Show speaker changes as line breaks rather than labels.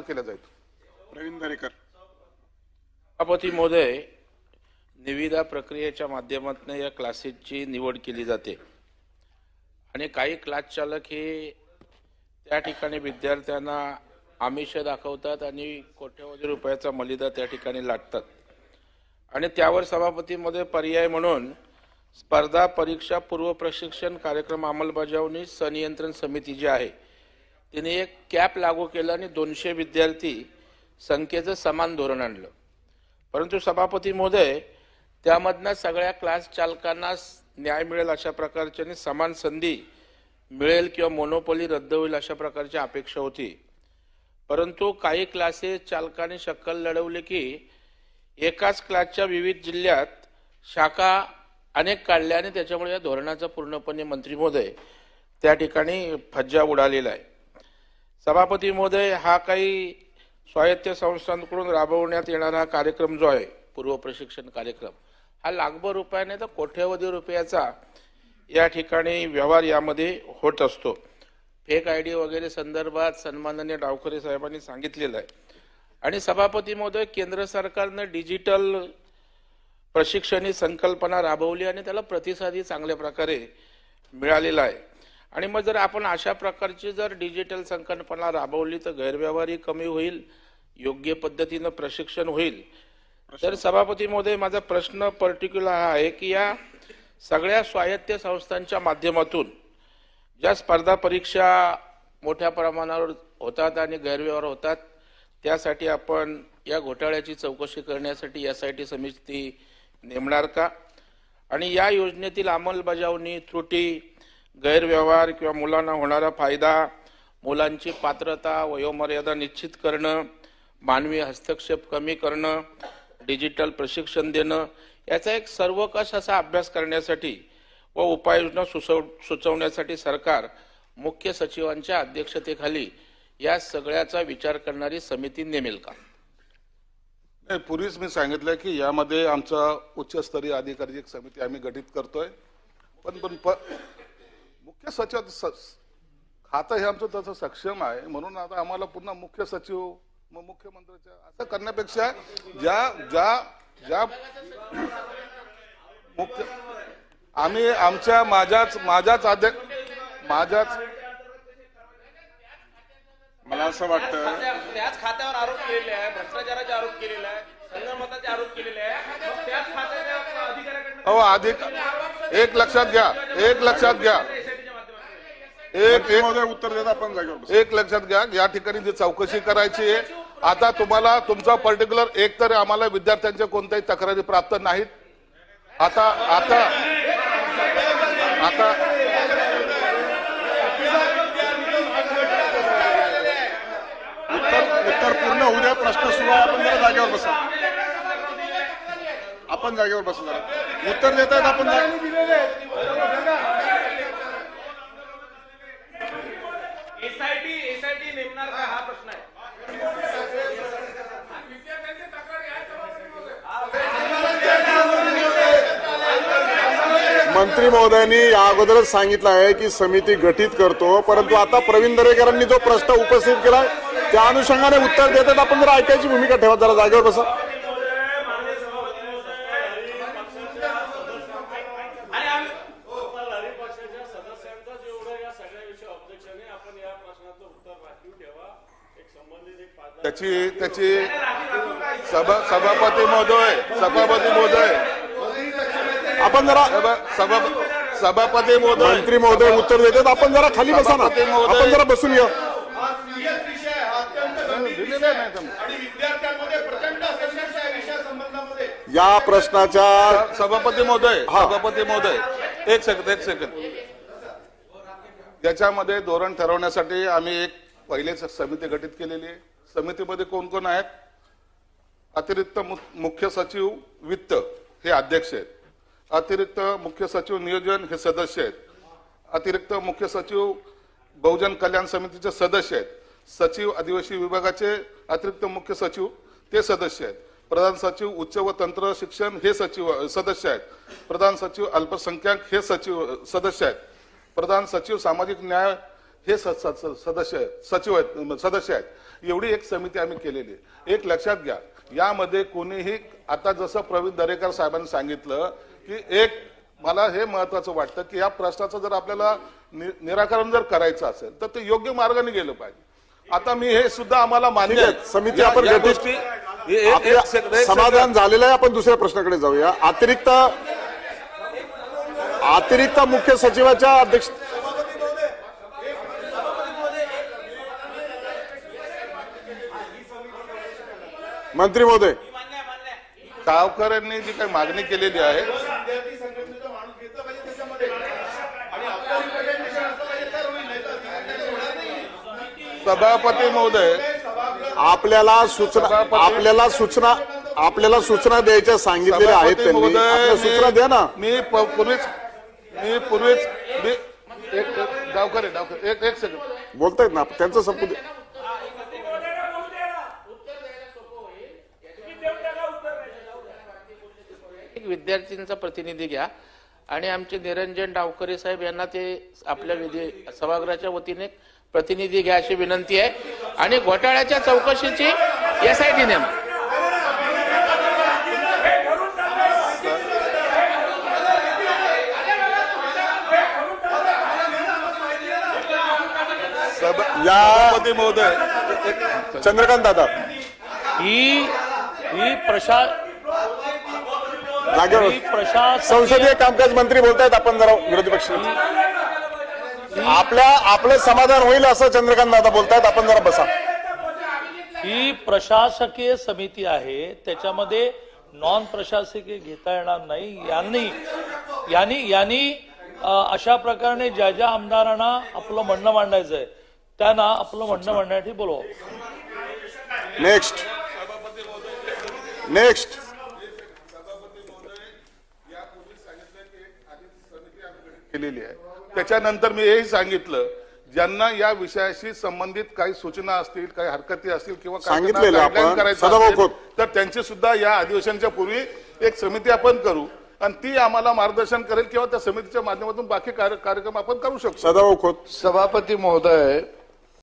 केला जाईल.
प्रवीण दरेकर.
सभापती महोदय निविदा प्रक्रियेच्या माध्यमातून या क्लासेसची निवड केली जाते. आणि काही क्लास चालक हे त्या ठिकाणी विद्यार्थ्यांना आमिष दाखवतात आणि कोट्यवधी रुपयाचा मलिदा त्या ठिकाणी लाटतात. आणि त्यावर सभापतीमध्ये पर्याय म्हणून स्पर्धा परीक्षा पूर्व प्रशिक्षण कार्यक्रम अंमलबजावणी संनियंत्रण समिती जी आहे तिने एक कॅप लागू केलं आणि दोनशे विद्यार्थी संख्येचं समान धोरण आणलं. परंतु सभापती महोदय त्यामधनं सगळ्या क्लास चालकांना न्याय मिळेल अशा प्रकारची आणि समान संधी मिळेल किंवा मोनोपोली रद्द होईल अशा प्रकारची अपेक्षा होती. परंतु काही क्लासेस चालकाने शक्कल लढवली की एकाच क्लासच्या विविध जिल्ह्यात शाखा अनेक काढल्या आणि त्याच्यामुळे या धोरणाचा पूर्णपणे मंत्री महोदय त्या ठिकाणी फज्जा उडालेला आहे. सभापती महोदय हा काही स्वायत्त संस्थांकडून राबवण्यात येणारा हा कार्यक्रम जो आहे पूर्व प्रशिक्षण कार्यक्रम हा लाखभर रुपयाने तर कोट्यवधी रुपयाचा या ठिकाणी व्यवहार यामध्ये होत असतो. फेक आय डी वगैरे संदर्भात सन्माननीय डावखरे साहेबांनी सांगितलेलं आहे. आणि सभापती महोदय केंद्र सरकारनं डिजिटल प्रशिक्षण ही संकल्पना राबवली आणि त्याला प्रतिसादही चांगल्या प्रकारे मिळालेला आहे. आणि मग जर आपण अशा प्रकारची जर डिजिटल संकल्पना राबवली तर गैरव्यवहारही कमी होईल योग्य पद्धतीनं प्रशिक्षण होईल. तर सभापती महोदय माझा प्रश्न पर्टिक्युलर हा आहे की या सगळ्या स्वायत्त संस्थांच्या माध्यमातून ज्या स्पर्धा परीक्षा मोठ्या प्रमाणावर होतात आणि गैरव्यवहार होतात त्यासाठी आपण या घोटाळ्याची चौकशी करण्यासाठी एस आय टी समिती नेमणार का? आणि या योजनेतील अंमलबजावणी त्रुटी गैरव्यवहार किंवा मुलांना होणारा फायदा मुलांची पात्रता वयोमर्यादा निश्चित करणं मानवी हस्तक्षेप कमी करणं डिजिटल प्रशिक्षण देणं याचा एक सर्वकष असा अभ्यास करण्यासाठी व उपाययोजना सुचव सुचवण्यासाठी सरकार मुख्य सचिवांच्या अध्यक्षतेखाली या सगळ्याचा विचार करणारी समिती नेमेल का?
नाही पूर्वीच मी सांगितलं की यामध्ये आमचा उच्चस्तरीय अधिकारी एक समिती आम्ही गठीत करतोय. पण पण प- मुख्य सचिव स- खातं हे आमचं तसं सक्षम आहे. म्हणून आता आम्हाला पुन्हा मुख्य सचिव मग मुख्यमंत्र्याच्या असं करण्यापेक्षा ज्या ज्या ज्या मुख्य आम्ही आमच्या माझ्याच माझ्याच अध्यक्ष माझ्याच
मला असं वाटतं
त्याच खात्यावर आरोप केलेले आहे भ्रष्टाचाराचे आरोप केलेले आहे संगमताचे आरोप केलेले आहे. त्याच खात्याच्या अधिकाऱ्याकडनं
अहो अधिक एक लक्षात घ्या एक लक्षात घ्या. एक
उत्तर देत आपण जागेवर बसा.
एक लक्षात घ्या या ठिकाणी जी चौकशी करायची आहे आता तुम्हाला तुमचा पर्टिक्युलर एक तर आम्हाला विद्यार्थ्यांच्या कोणत्याही तक्रारी प्राप्त नाहीत. आता आता आता
उत्तर उत्तर पूर्ण होऊ द्या प्रश्न सुरू आहे आपण जरा जागेवर बसा. आपण जागेवर बसा जरा उत्तर देत आहेत आपण जा-
एसआयटी निघणार का? हा प्रश्न आहे.
मंत्री महोदयांनी या अगोदरच सांगितलं आहे की समिती गठीत करतो परंतु आता प्रवीण दरेकरांनी जो प्रश्न उपस्थित केला त्या अनुषंगाने उत्तर देतात. आपण जर ऐकायची भूमिका ठेवा जरा जागेवर बसा
आणि आम्ही
सत्ताधारी पक्षाच्या सदस्यांचा जेवढं या सगळ्या विषय अध्यक्षाने आपण या प्रश्नाचं उत्तर राखीव ठेवा एक संबंधित एक पाच
त्याची त्याची सभा सभापती महोदय सभापती महोदय.
आपण जरा
सभा सभा सभापती महोदय.
मंत्री महोदय उत्तर देतात. आपण जरा खाली बसा ना. आपण जरा बसून घ्या
दिलेलं आहे. ना तुम्ही.
आणि विद्यार्थ्यांमध्ये प्रचंड संघर्ष आहे विषया संबंधामध्ये.
या प्रश्नाच्या
सभापती महोदय
हा.
सभापती महोदय. एक सेकंद एक सेकंद याच्यामध्ये धोरण ठरवण्यासाठी आम्ही एक पहिलेच समिती गठीत केलेली आहे. समितीमध्ये कोण कोण आहेत? अतिरिक्त मुख्य सचिव वित्त हे अध्यक्ष आहेत. अतिरिक्त मुख्य सचिव नियोजन हे सदस्य आहेत. अतिरिक्त मुख्य सचिव बहुजन कल्याण समितीचे सदस्य आहेत. सचिव आदिवासी विभागाचे अतिरिक्त मुख्य सचिव ते सदस्य आहेत. प्रधान सचिव उच्च व तंत्र शिक्षण हे सचिव सदस्य आहेत. प्रधान सचिव अल्पसंख्याक हे सचिव सदस्य आहेत. प्रधान सचिव सामाजिक न्याय हे सदस्य आहेत सचिव आहेत सदस्य आहेत एवढी एक समिती आम्ही केलेली आहे एक लक्षात घ्या यामध्ये कोणीही आता जसं प्रवीण दरेकर साहेबांनी सांगितलं की एक मला हे महत्वाचं वाटतं की या प्रश्नाचं जर आपल्याला निराकरण जर करायचं असेल तर ते योग्य मार्गाने गेलं पाहिजे आता मी हे सुद्धा आम्हाला मान्य
आहे. समिती आपण
हे-
समाधान. झालेलं आहे आपण दुसऱ्या प्रश्नाकडे जाऊया अतिरिक्त अतिरिक्त मुख्य सचिवाच्या अध्यक्ष मंत्री महोदय.
सावकर यांनी जी काही मागणी केलेली आहे सभापती महोदय
आपल्याला सूचना आपल्याला सूचना आपल्याला सूचना द्यायच्या सांगितलेल्या आहेत
महोदय
सूचना द्या ना.
मी पूर्वीच मी पूर्वीच मी एक डावकर एक एक सेकंड
बोलतायत ना त्यांचं संपू दे.
एक विद्यार्थ्यांचा प्रतिनिधी घ्या. आणि आमचे निरंजन डावकरे साहेब यांना ते आपल्या विधी सभागृहाच्या वतीने प्रतिनिधी घ्या अशी विनंती आहे. आणि घोटाळ्याच्या चौकशीची एसआयटी नेमा.
सभा-
या-
सभापती महोदय
चंद्रकांत दादा.
ही ही प्रशा
जागेवर संसदीय कामकाज मंत्री बोलतायत आपण जरा विरोधी पक्ष. आपल्या आपलं समाधान होईल असं चंद्रकांत दादा बोलतायत. आपण जरा बसा.
ही प्रशासकीय समिती आहे. त्याच्यामध्ये नॉन प्रशासकीय घेता येणार नाही. यांनी यांनी यांनी अशा प्रकारे ज्या ज्या आमदारांना आपलं म्हणणं मांडायचं आहे त्यांना आपलं म्हणणं मांडण्यासाठी बोलवा.
नेक्स्ट नेक्स्ट
केलेली आहे त्याच्यानंतर मी हेही सांगितलं ज्यांना या विषयाशी संबंधित काही सूचना असतील काही हरकती असतील किंवा. करायचं. तर त्यांची सुद्धा या अधिवेशनाच्या पूर्वी एक समिती आपण करू आणि ती आम्हाला मार्गदर्शन करेल किंवा त्या समितीच्या माध्यमातून बाकी कार्य- कार्यक्रम आपण करू शकतो
सदाभाऊ खोत
सभापती महोदय